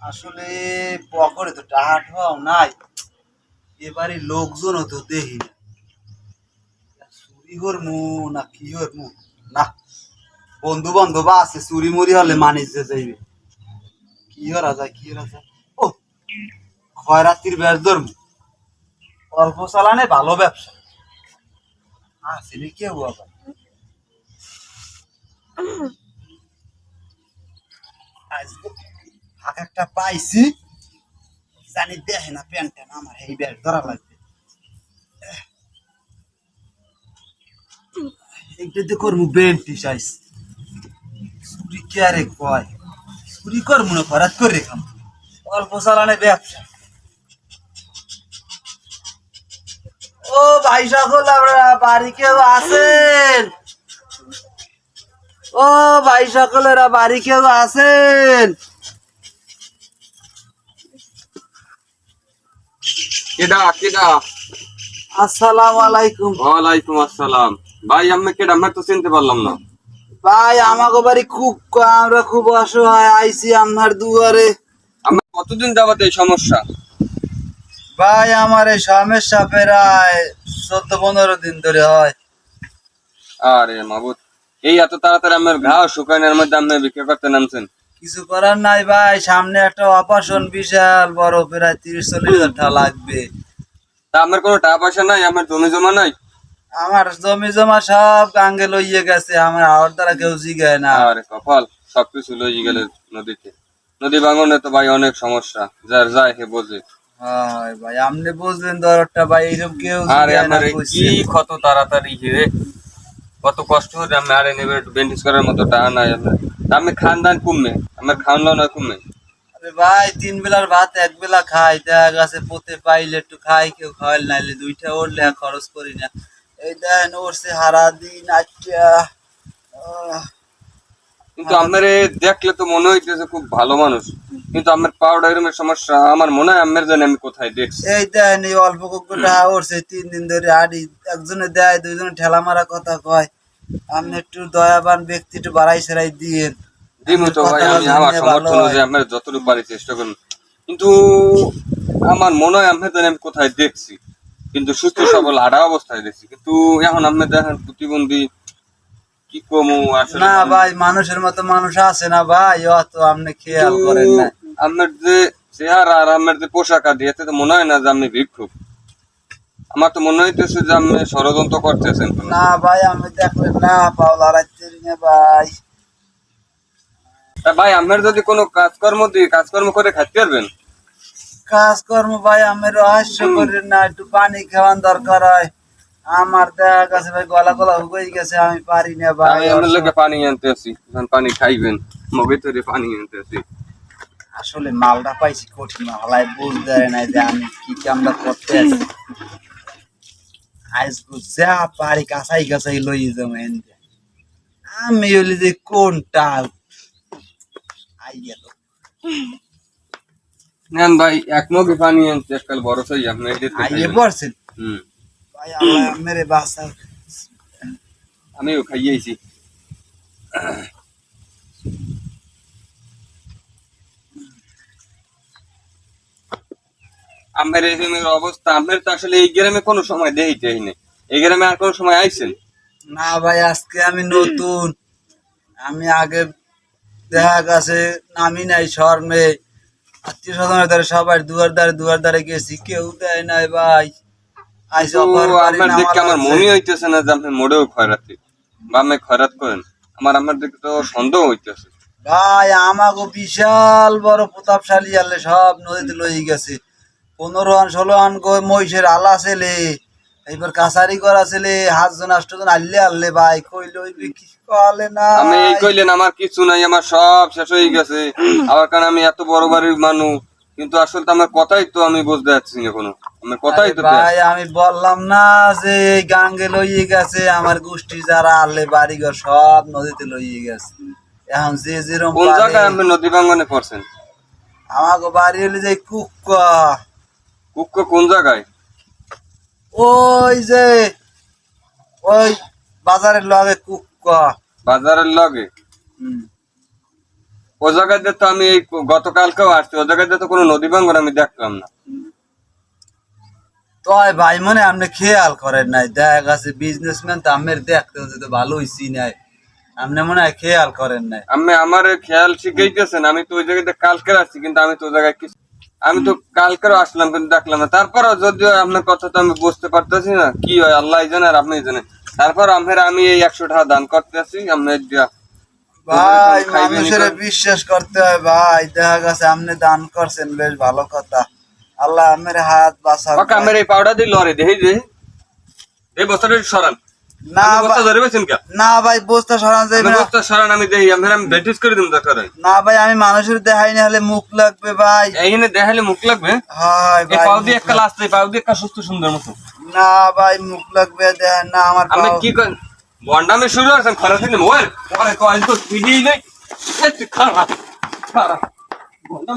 আসলে পকরে তো টাহাট হওয়াও নাই। এবারে লোকজন তো না। চুরি না কি না বন্ধু বান্ধব আছে চুরি মুড়ি হলে মানিস যে যাইবে। কি হরা যায় কি হরা যায়? ও খয়রাতির ব্যাস ধরমু। অল্প চালানে ভালো ব্যবসা। আসলে কেউ আবার। আজকে একটা পাইছি। জানি দেখে না প্যান্টটা আমার এই ব্যাগ ধরা লাগবে। এইটাতে করব বেন্টি সাইজ চুরি কে আরে কয়? চুরি করব না খরাত করে রেখাম। অল্প চালানে ব্যবসা। ও ভাই সকল, আপনারা বাড়ি কেউ আছেন? ও ভাই সকলেরা বাড়ি কেউ আছেন? কেডা কেডা? আসসালামু আলাইকুম। ওয়ালাইকুম আসসালাম। ভাই আমি কেডা? আমি তো চিনতে পারলাম না। ভাই আমাকে বাড়ি খুব আমরা খুব অসহায় আইছি আপনার দুয়ারে। আমার কতদিন যাবত এই সমস্যা? ভাই আমার এই সমস্যা প্রায় চোদ্দ পনেরো দিন ধরে হয়। আরে মাবুদ এই এত তাড়াতাড়ি আমার ঘা শুকানোর মধ্যে আপনি বিক্রি করতে নামছেন। কিছু করার নাই ভাই সামনে একটা অপারেশন বিশাল বড় প্রায় তিরিশ চল্লিশ হাজার টাকা লাগবে। তা আমার কোনো টাকা পয়সা নাই? আমার জমি জমা নাই? আমার জমি জমা সব গাঙ্গে লইয়ে গেছে আমার আওয়ার দ্বারা কেউ জিগায় না। আরে কপাল সবকিছু লইয়ে গেলে নদীতে। নদী ভাঙনে তো ভাই অনেক সমস্যা যার যায় হে বোঝে। হয় ভাই আপনি বুঝলেন দরটা ভাই এরকম কেউ আরে আমার কি কত তাড়াতাড়ি হে? কত কষ্ট হচ্ছে আমি আরে নেবে একটু বেন্ডিস করার মতো টাকা নাই আমার আমি খানদান কমবে আমার খানলো না কমবে আরে ভাই তিন বেলার ভাত এক বেলা খাই দেখা গেছে পোতে পাইলে একটু খাই কেউ খাওয়াইল নাইলে দুইটা ওরলে খরচ করি না। এই দেন ওরছে হারা দিন আচ্ছা কিন্তু আমার দেখলে তো মনে হইতেছে খুব ভালো মানুষ। কিন্তু আমার পাউডার এরমের সমস্যা আমার মনে হয় আমার জানি আমি কোথায় দেখছি। এই দেন এই অল্প কুকুরটা ওরছে তিন দিন ধরে আড়ি একজনে দেয় দুইজনে ঠেলা মারা কথা কয়। আপনি একটু দয়াবান ব্যক্তি একটু বাড়াই সেরাই দিয়েন। দিমু তো ভাই আমি আমার সমর্থন অনুযায়ী আমার যতটুকু পারি চেষ্টা করুন। কিন্তু আমার মনে হয় আমি কোথায় দেখছি। কিন্তু সুস্থ সবল হাঁটা অবস্থায় দেখছি। কিন্তু এখন আপনি দেখেন প্রতিবন্ধী কি কমু আসলে না ভাই মানুষের মতো মানুষ আছে না ভাই অত আপনি খেয়াল করেন না আমার যে চেহারা আর আমার যে পোশাক আদি এতে তো মনে হয় না যে আপনি ভিক্ষুক। আমার তো মনে হইতেছে যে আপনি ষড়যন্ত্র করতেছেন। না ভাই আমি দেখলেন না পাওলা রাখতে না ভাই। ভাই আমার যদি কোনো কাজকর্ম দিই কাজকর্ম করে খাইতে পারবেন? কাজকর্ম ভাই আমি রহস্য করি না একটু পানি খাওয়ান দরকার হয়। আমার দেখা গেছে ভাই গলা গলা হয়ে গেছে আমি পারি না ভাই আমি আমার লোকে পানি আনতে আসি পানি খাইবেন মগে তৈরি পানি আনতে আসি আসলে মালটা পাইছি কঠিন হলাই বুঝতে পারে নাই যে আমি কি কামটা করতে আছি। আজকে যা পারি কাছাই কাছাই লই যাব আমি হলি যে কোনটা? আই গেল নেন ভাই এক মগে পানি আনতে এককাল বড় সাই আপনি আইয়ে। পড়ছেন? হুম। ভাই আল্লাহ মেরে বাসা। আমিও খাইয়েছি আমের এই অবস্থা আমের তো আসলে এই গ্রামে কোনো সময় দেখিতে নেই এই গ্রামে আর কোনো সময় আইছেন? না ভাই আজকে আমি নতুন। আমি আগে দেখা গেছে নামি নাই শর্মে আত্মীয় স্বজনের দ্বারা সবাই দুয়ার দ্বারে দুয়ার দ্বারে গেছি কেউ দেয় নাই ভাই। আপনার দেখে আমার মনে হইতেছে না যে আপনি মোড়েও খয়রাতি বা আপনি খয়রাত করেন। আমার আমার দেখে তো সন্দেহ হইতেছে। ভাই আমাকে বিশাল বড় প্রতাপশালী আলে সব নদীতে লই গেছে। পনেরো আন ষোলো আন গো মহিষের আলা ছেলে এইবার কাছারি করা ছেলে সাতজন আষ্টজন আল্লে আল্লে ভাই কইলে ওই কলে না? আমি এই কইলেন আমার কিছু নাই আমার সব শেষ হয়ে গেছে। আবার কারণ আমি এত বড় বাড়ির মানুষ কিন্তু আসলে তো আমার কথাই তো আমি বুঝতে পারছি না কোনো আমার কথাই তো ভাই আমি বললাম না যে এই গাঙ্গে লইয়ে গেছে আমার গোষ্ঠী যারা আলে বাড়িঘর সব নদীতে লইয়ে গেছে। এখন যে যেরকম কোন জায়গায় আপনি নদী ভাঙ্গনে পড়ছেন? আমাকে বাড়ি হলে যে কুক কুক্ক কোন জায়গায়? ওই যে ওই বাজারের লগে কুক বাজারের লগে? ও জায়গাতে তো আমি এই গতকালকেও আসছি ও জায়গাতে তো কোনো নদী ভাঙ্গন আমি দেখলাম না। তয় ভাই মনে আপনি খেয়াল করেন নাই দেখা গেছে বিজনেসম্যান তো আমের দেখতে হতে তো ভালোই চিনাই আপনি মনে হয় খেয়াল করেন নাই। আমি আমার খেয়াল শিখাইতেছেন আমি তো ওই জায়গাতে কালকে আসছি কিন্তু আমি তো ওই জায়গায় কিছু আমি তো কালকেও আসলাম কিন্তু দেখলাম না। তারপরও যদিও আপনার কথা তো আমি বুঝতে পারতেছি না কি হয় আল্লাহ জানে আর আপনি জানেন। তারপর আমের আমি এই একশো টাকা দান করতে আছি আমি ভাই মানুষের বিশ্বাস করতে হয় ভাই দেখা গেছে আপনি দান করছেন বেশ ভালো কথা। আল্লাহ আমের হাত কাকা আমার এই পাউডার দিয়ে লরে দেহি দে এই একটু সরান। না বস্তা ধরে পেয়েছেন কে? না ভাই বস্তা সরানো যাবে না। বস্তা সরান আমি দেহি আমি আমি ব্যাটিস করে দিম দরকার না ভাই আমি মানুষের দেখাই না হলে মুখ লাগবে ভাই। এইখানে দেখালে মুখ লাগবে? হয় ভাই পাউ দিয়ে একটা লাস্ট এই পাউ দিয়ে একটা সুস্থ সুন্দর মতো। না ভাই মুখ লাগবে দেখেন না আমার আমি কি করেন বন্ডামে শুরু আছেন খরা থেকে মোবাইল পরে কয়েন তো তুই নেই। খারাপ খারাপ বন্ডাম